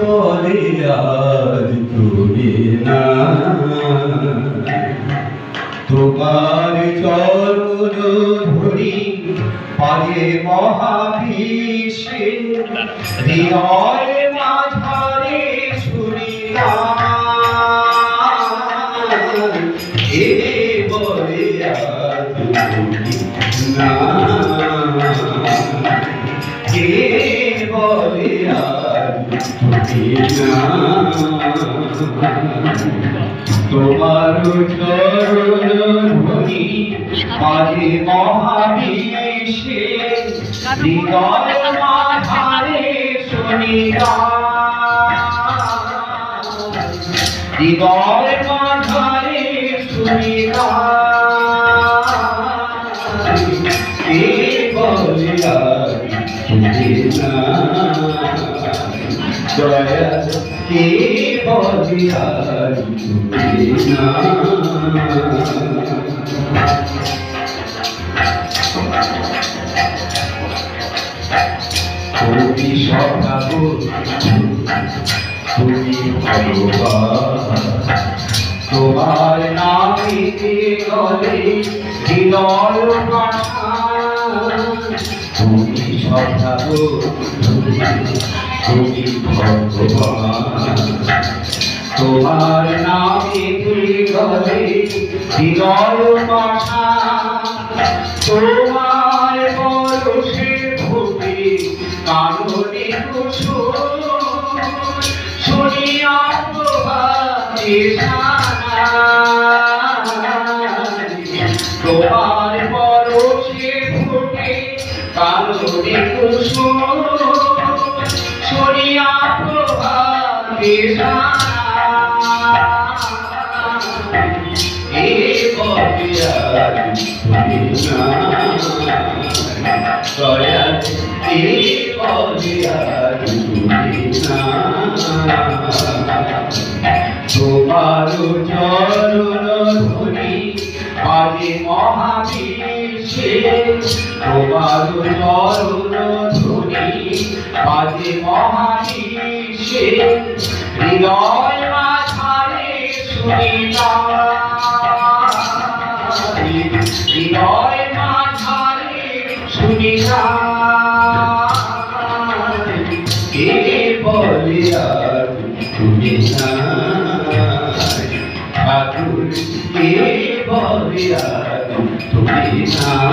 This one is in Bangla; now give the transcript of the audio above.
বলে তুমি না তোমার চরণ ধরি পারে মহাবিশ্বে হৃদয় মাঝারে শুনিলাম এ বলে না। তোমার ধরি মাঝে মহাবিশ্বে হৃদয় শুনিলা হৃদয় মাঝারে শুনিলা কে বলিয়া দয়া কে তুমি না তুমি তোমার নামিতে গলে হৃদয় তোমার নামিতে গলে হৃদয় পাঠা তোমার কুসুম শুনিয়া কাননে কুসুম শুনিয়া প্রভাতে এ দয়া এ না। তোমার ধরি আরে মহাবিশ্বে তোমার চরণ ধুনি আরে মহাবিশ্বে হৃদয় মাঝারে শুনিলাম। হৃদয় মাঝারে শুনিলাম। কে বলে আর তুমি না আদুর কে বলিয়া তুমি না